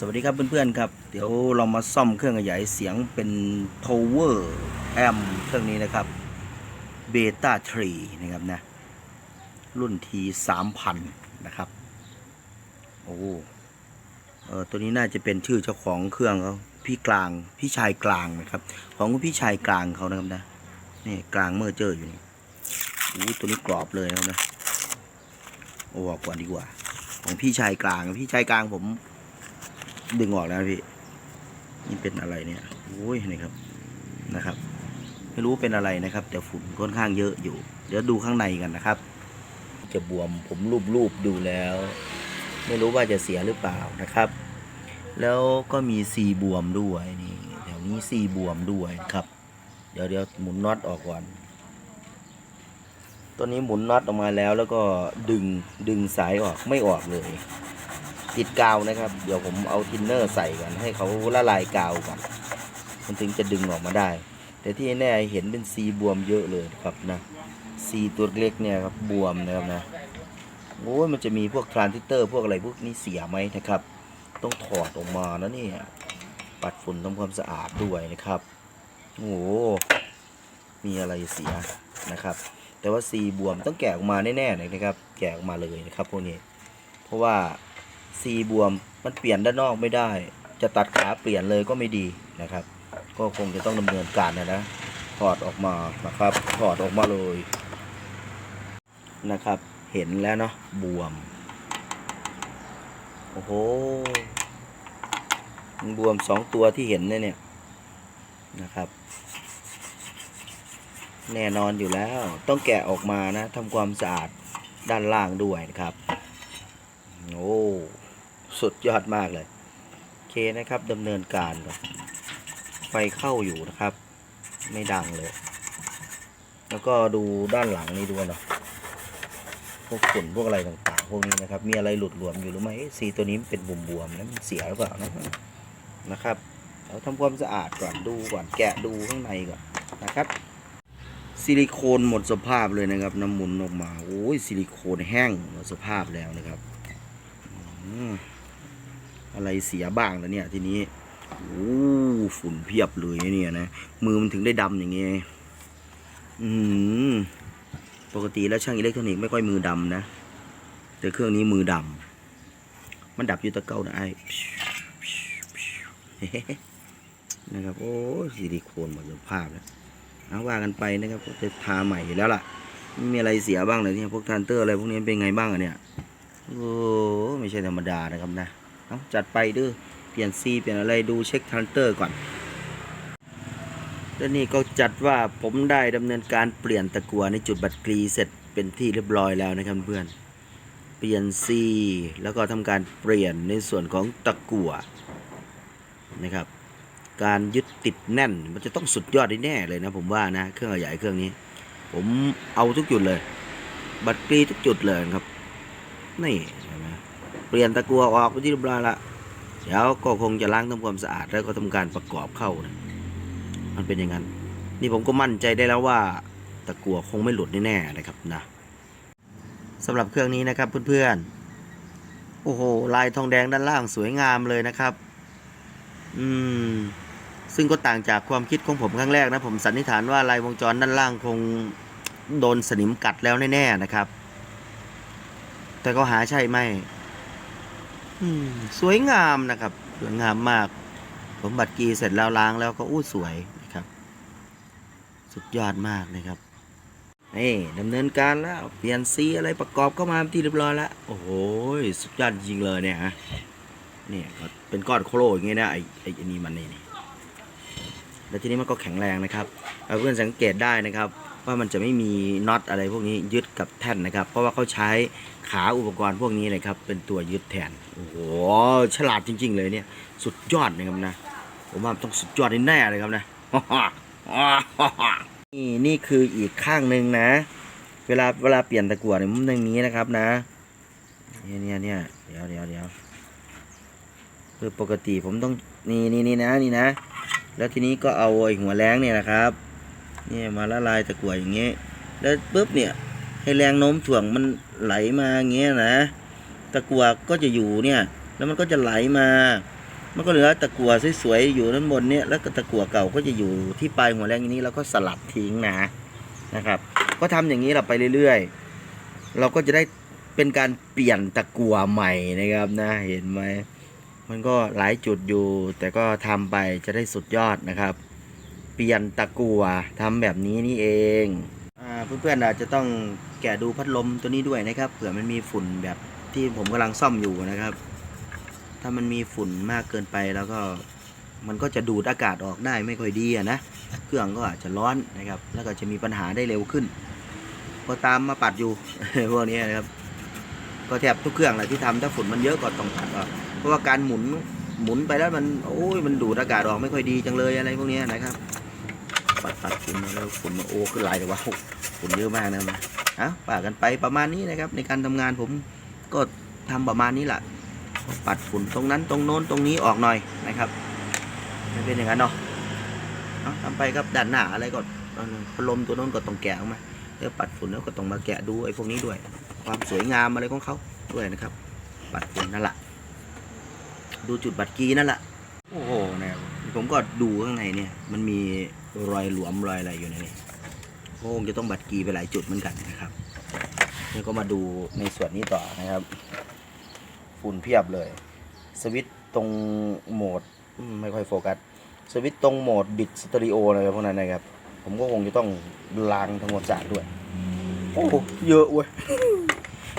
สวัสดีครับเพื่อนๆครับ เดี๋ยวเรามาซ่อมเครื่องขยายเสียงเป็น power amp เครื่องนี้นะครับ beta 3นะครับนะ รุ่น T 3000นะครับ โอ้เออตัวนี้น่าจะเป็นชื่อเจ้าของเครื่องเขาพี่กลางพี่ชายกลางนะครับ ของพี่ชายกลางเขานะครับนะนี่กลางเมื่อเจออยู่นี่อู้ตัวนี้กรอบเลยนะครับนะโอ้กก่อนดีกว่า ของพี่ชายกลางพี่ชายกลางผม ดึงออกแล้วพี่ นี่เป็นอะไรเนี่ยโอ้ยนี่ครับนะครับ ไม่รู้เป็นอะไรนะครับ แต่ฝุ่นค่อนข้างเยอะอยู่ เดี๋ยวดูข้างในกันนะครับ จะบวมผมรูปๆดูแล้ว ไม่รู้ว่าจะเสียหรือเปล่านะครับ แล้วก็มีซีบวมด้วยนี่แถวนี้ซีบวมด้วยครับ เดี๋ยวเดี๋ยวหมุนน็อตออกก่อนตัวนี้หมุนน็อตออกมาแล้วแล้วก็ดึงดึงสายออกไม่ออกเลย ติดกาวนะครับ เดี๋ยวผมเอาทินเนอร์ใส่กันให้เขาละลายกาวก่อนมันถึงจะดึงออกมาได้ แต่ที่แน่เห็นเป็นซีบวมเยอะเลยครับนะซีตัวเล็กเนี่ยครับบวมนะครับนะโอ้ยมันจะมีพวกทรานซิสเตอร์ พวกอะไรพวกนี้เสียไหมนะครับ ต้องถอดออกมานะเนี่ยปัดฝุ่นทำความสะอาดด้วยนะครับโอ้โหมีอะไรเสียนะครับ แต่ว่าซีบวมต้องแกะออกมาแน่ๆเลยนะครับ แกะออกมาเลยนะครับพวกนี้ เพราะว่า ซีบวมมันเปลี่ยนด้านนอกไม่ได้ จะตัดขาเปลี่ยนเลยก็ไม่ดีนะครับ ก็คงจะต้องดำเนินการนะนะถอดออกมานะครับถอดออกมาเลยนะครับ เห็นแล้วเนาะบวมโอ้โหบวมสองตัวที่เห็นเนี่ยเนี่ยนะครับ แน่นอนอยู่แล้วต้องแกะออกมานะทำความสะอาดด้านล่างด้วยนะครับ โอ้ สุดยอดมากเลยโอเคนะครับดำเนินการไฟเข้าอยู่นะครับ ไม่ดังเลย แล้วก็ดูด้านหลังนี่ด้วยเนาะพวกฝุ่นพวกอะไรต่างๆพวกนี้นะครับ มีอะไรหลุดหลวมอยู่หรือไม่เอ๊ะสีตัวนี้เป็นบวมๆนะมันเสียหรือเปล่านะนะครับเราทำความสะอาดก่อนดูก่อนแกะดูข้างในก่อนนะครับ ซิลิโคนหมดสภาพเลยนะครับ น้ำหมุนออกมาโอ้ยซิลิโคนแห้งหมดสภาพแล้วนะครับ อะไรเสียบ้างแล้วเนี่ย ทีนี้โอ้ฝุ่นเพียบเลยเนี่ยนะมือมันถึงได้ดำอย่างเงี้ยอืมปกติแล้วช่างอิเล็กทรอนิกส์ไม่ค่อยมือดำนะ แต่เครื่องนี้มือดำมันดับอยู่ตะเกานะไอ้นะครับ โอ้ซิลิโคนหมดสภาพแล้วเอาว่ากันไปนะครับจะทาใหม่แล้วล่ะไม่มีอะไรเสียบ้างเลยเนี่ยพวกทรานเตอร์อะไรพวกนี้เป็นไงบ้างอะเนี่ยโอ้ไม่ใช่ธรรมดานะครับนะ เอาจัดไปดื้อเปลี่ยนซีเปลี่ยนอะไรดูเช็คทรานเตอร์ก่อน และนี่ก็จัดว่าผมได้ดำเนินการเปลี่ยนตะกั่วในจุดบัตรกรีเสร็จเป็นที่เรียบร้อยแล้วนะครับเพื่อนเปลี่ยนซีแล้วก็ทำการเปลี่ยนในส่วนของตะกั่วนะครับ การยึดติดแน่นมันจะต้องสุดยอดแน่เลยนะผมว่านะเครื่องขยายเครื่องนี้ ผมเอาทุกจุดเลย บัตรกรีทุกจุดเลยครับนี่ เปลี่ยนตะกัวออกไปที่เรียบร้อยละเดี๋ยวก็คงจะล้างทำความสะอาดแล้วก็ทำการประกอบเข้านะมันเป็นอย่างนั้น นี่ผมก็มั่นใจได้แล้วว่าตะกัวคงไม่หลุดแน่ๆนะครับนะสำหรับเครื่องนี้นะครับเพื่อนๆ โอ้โห ลายทองแดงด้านล่างสวยงามเลยนะครับ อืม ซึ่งก็ต่างจากความคิดของผมครั้งแรกนะ ผมสันนิษฐานว่าลายวงจรด้านล่างคงโดนสนิมกัดแล้วแน่ๆนะครับ แต่ก็หาใช่ไมอืม สวยงามนะครับ สวยงามมาก ผมบัตรกีเสร็จแล้วล้างแล้วก็อู้สวยนะครับ สุดยอดมากนะครับนี่ดำเนินการแล้วเปลี่ยนสีอะไรประกอบเข้ามาที่เรียบร้อยแล้วโอ้โหสุดยอดจริงเลยเนี่ยฮะเนี่ยเป็นก้อนโครอย่างเงี้ยนะไอ้ไอ้อันนี้มันนี่แล้วทีนี้มันก็แข็งแรงนะครับเพื่อนสังเกตได้นะครับ ว่ามันจะไม่มีน็อตอะไรพวกนี้ยึดกับแท่นนะครับ เพราะว่าเขาใช้ขาอุปกรณ์พวกนี้เลยครับ เป็นตัวยึดแทนโอ้โหฉลาดจริง ๆ เลยเนี่ย สุดยอดนะครับนะผมว่าต้องสุดยอดแน่เลยครับนะนี่นี่คืออีกข้างหนึ่งนะ เวลาเวลาเปลี่ยนตะกั่วเนี่ยมันอย่างนี้นะครับนะเนี่ยเนี่ยเนี่ยเดี๋ยวเดี๋ยวเดี๋ยวคือปกติผมต้องนี่นี่นี่นะนี่นะ แล้วทีนี้ก็เอาไอ้หัวแรงเนี่ยนะครับ นี่มาละลายตะกั่วอย่างเงี้ยแล้วปุ๊บเนี่ยให้แรงโน้มถ่วงมันไหลมาอย่างเงี้ยนะ ตะกั่วก็จะอยู่เนี่ยแล้วมันก็จะไหลมา มันก็เหลือตะกั่วสวยๆอยู่ด้านบนเนี่ยแล้วก็ตะกั่วเก่าก็จะอยู่ที่ปลายหัวแรงนี้แล้วก็สลัดทิ้งนะนะครับ ก็ทำอย่างนี้เราไปเรื่อยๆ เราก็จะได้เป็นการเปลี่ยนตะกั่วใหม่นะครับนะเห็นไหมมันก็หลายจุดอยู่ แต่ก็ทำไปจะได้สุดยอดนะครับ เปลี่ยนตะกั่วทำแบบนี้นี่เองอ่าเพื่อนๆอาจจะต้องแกะดูพัดลมตัวนี้ด้วยนะครับเผื่อมันมีฝุ่นแบบที่ผมกำลังซ่อมอยู่นะครับ ถ้ามันมีฝุ่นมากเกินไปแล้วก็มันก็จะดูดอากาศออกได้ไม่ค่อยดีนะ เครื่องก็อาจจะร้อนนะครับ แล้วก็จะมีปัญหาได้เร็วขึ้น ก็ตามมาปัดอยู่พวกนี้นะครับ ก็แทบทุกเครื่องแหละที่ทำถ้าฝุ่นมันเยอะก็ต้องปัดออกเพราะว่าการหมุนหมุนไปแล้วมันโอ้ยมันดูดอากาศออกไม่ค่อยดีจังเลยอะไรพวกนี้นะครับ ปัดปัดฝุ่นมาแล้วฝุ่นมาโอ้ขึ้นหลายแต่ว่าฝุ่นเยอะมากนะมันอะป่ากันไปประมาณนี้นะครับ ในการทำงานผมก็ทำประมาณนี้แหละปัดฝุ่นตรงนั้นตรงโน้นตรงนี้ออกหน่อยนะครับไม่เป็นอย่างนั้นเนาะเอาทำไปครับด้านหน้าอะไรก็เอนพัดลมตัวโน้นก็ต้องแกะออกมาแล้วปัดฝุ่นแล้วก็ต้องมาแกะดูไอ้พวกนี้ด้วย ความสวยงามอะไรของเขาด้วยนะครับ ปัดฝุ่นนั่นแหละดูจุดบัตรกีนั่นแหละโอ้โหนะผมก็ดูข้างในเนี่ยมันมี รอยหลวมรอยอะไรอยู่ในนี้โอ้คงจะต้องบัตรกีไปหลายจุดเหมือนกันนะครับนี่ก็มาดูในส่วนนี้ต่อนะครับ ฝุ่นเพียบเลย สวิตช์ตรงโหมดไม่ค่อยโฟกัส สวิตช์ตรงโหมดบิดสเตอริโออะไรพวกนั้นนะครับ ผมก็คงจะต้องล้างทั้งหมดสะอาดด้วย โอ้โหเยอะเว้ย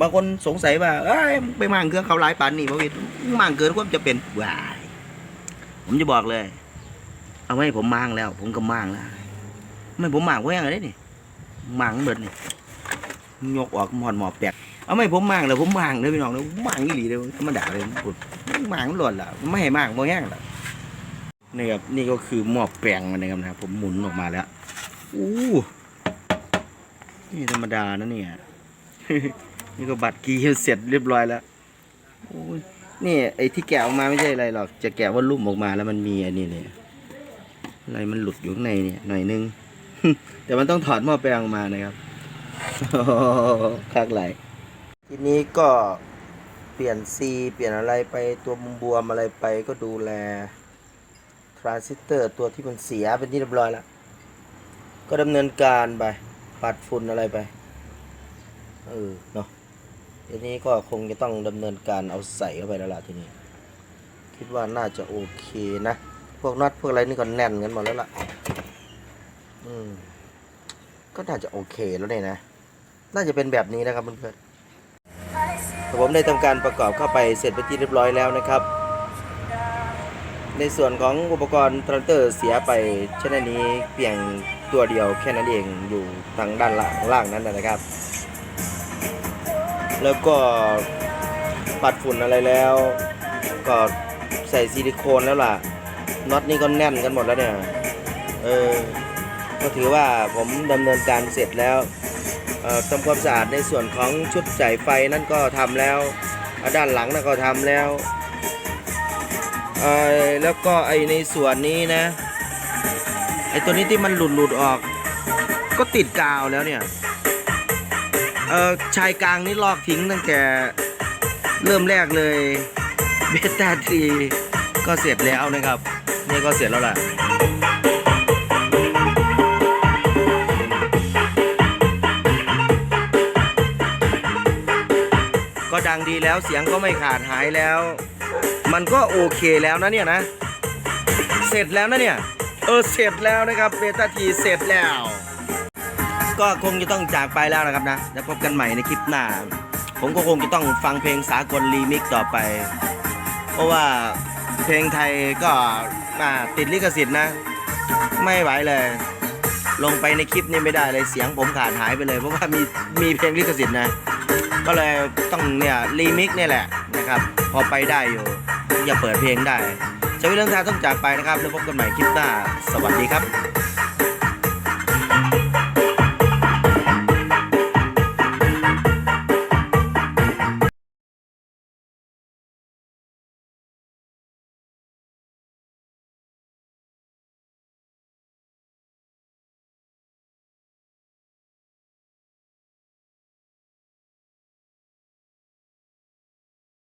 บางคนสงสัยว่าเอ้ยไปมั่งเครื่องเขาหลายปันนี่พ่อวิทย์มั่งเกินความจะเป็นวายผมจะบอกเลย เอาไว้ผมมั่งแล้ว ผมก็มั่งแล้วไม่ผมมั่งไว้ยังไงนี่มั่งเบิดนี่ยกออกหมอดหมอบแปลกเอาไม่ผมมางเลยผมมางเลยพี่น้องเลยมางอีหลีเลยธรรมดาเลยผมพูดมางมันหล่นละไม่ให้มางบ่แห้งละนี่ครับนี่ก็คือหม้อแปลงมันนะครับนะผมหมุนออกมาแล้วอู้นี่ธรรมดานะเนี่ยนี่ก็บัตรกีเสร็จเรียบร้อยแล้วอ้นี่ไอ้ที่แกะออกมาไม่ใช่อะไรหรอกจะแกะว่าลุ่มออกมาแล้วมันมีอันนี้เนี่ย อะไรมันหลุดอยู่ข้างในเนี่ยหน่อยนึง แต่มันต้องถอดหม้อแปลงออกมานะครับคักไหลทีนี้ก็เปลี่ยนซีเปลี่ยนอะไรไปตัวมุมบวมอะไรไปก็ดูแลทรานซิสเตอร์ตัวที่มันเสียเป็นที่เรียบร้อยแล้ว ก็ดำเนินการไป ปัดฝุ่นอะไรไป เออเนาะทีนี้ก็คงจะต้องดำเนินการเอาใส่เข้าไปแล้วล่ะทีนี้ คิดว่าน่าจะโอเคนะ พวกน็อตพวกอะไรนี่ก็แน่นกันหมดแล้วล่ะ อืม ก็น่าจะโอเคแล้วเนี่ยนะ น่าจะเป็นแบบนี้นะครับเพื่อนๆผมได้ทำการประกอบเข้าไปเสร็จไปที่เรียบร้อยแล้วนะครับ ในส่วนของอุปกรณ์ทรานเตอร์เสียไปชนิดนี้เพียงตัวเดียวแค่นั้นเองอยู่ทางด้านล่างล่างนั้นนะครับ แล้วก็ปัดฝุ่นอะไรแล้ว ก็ใส่ซิลิโคนแล้วล่ะ น็อตนี่ก็แน่นกันหมดแล้วเนี่ย เออ ก็ถือว่าผมดำเนินการเสร็จแล้วออทำความสะอาดในส่วนของชุดจ่ายไฟนั่นก็ทำแล้ว ด้านหลังนั่นก็ทำแล้วออแล้วก็ไอในส่วนนี้นะ ไอตัวนี้ที่มันหลุดหลุดออก ก็ติดกาวแล้วเนี่ย เอ่อชายกลางนี่ลอกทิ้งตั้งแต่เริ่มแรกเลยเบต้าทีก็เสร็จแล้วนะครับ นี่ก็เสร็จแล้วล่ะก็ดังดีแล้วเสียงก็ไม่ขาดหายแล้ว มันก็โอเคแล้วนะเนี่ยนะ เสร็จแล้วนะเนี่ย เออเสร็จแล้วนะครับเบต้าทีเสร็จแล้ว ก็คงจะต้องจากไปแล้วนะครับนะแล้วพบกันใหม่ในคลิปหน้า ผมก็คงจะต้องฟังเพลงสากลรีมิกซ์ต่อไป เพราะว่าเพลงไทยก็ อ่าติดลิขสิทธิ์นะ ไม่ไหวเลย ลงไปในคลิปนี้ไม่ได้เลยเสียงผมขาดหายไปเลย เพราะว่ามีมีเพลงลิขสิทธิ์นะ ก็เลยต้องเนี่ยรีมิกนี่แหละนะครับ พอไปได้อยู่อย่าเปิดเพลงได้ใช้เรื่องทางต้องจากไปนะครับแล้วพบกันใหม่คลิปหน้า สวัสดีครับ